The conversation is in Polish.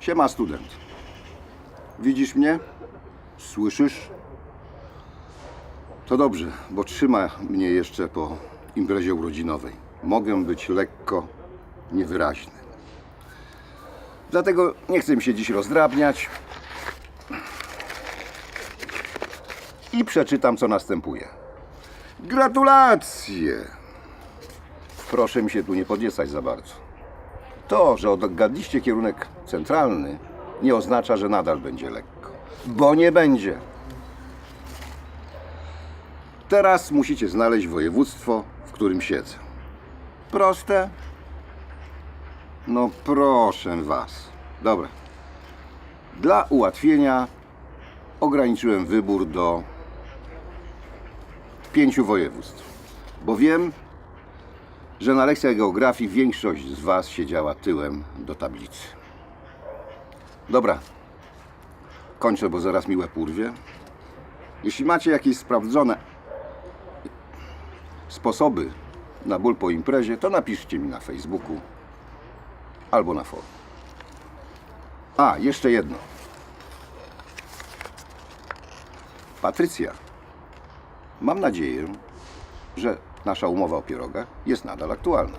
Siema, student. Widzisz mnie? Słyszysz? To dobrze, bo trzyma mnie jeszcze po imprezie urodzinowej. Mogę być lekko niewyraźny. Dlatego nie chcę mi się dziś rozdrabniać. I przeczytam, co następuje. Gratulacje! Proszę mi się tu nie podniecać za bardzo. To, że odgadliście kierunek centralny, nie oznacza, że nadal będzie lekko. Bo nie będzie. Teraz musicie znaleźć województwo, w którym siedzę. Proste? No proszę was. Dobra. Dla ułatwienia ograniczyłem wybór do pięciu województw. Bo wiem, że na lekcjach geografii większość z Was siedziała tyłem do tablicy. Dobra, kończę, bo zaraz mi łeb. Jeśli macie jakieś sprawdzone sposoby na ból po imprezie, to napiszcie mi na Facebooku albo na forum. A, jeszcze jedno. Patrycja, mam nadzieję, że nasza umowa o pierogach jest nadal aktualna.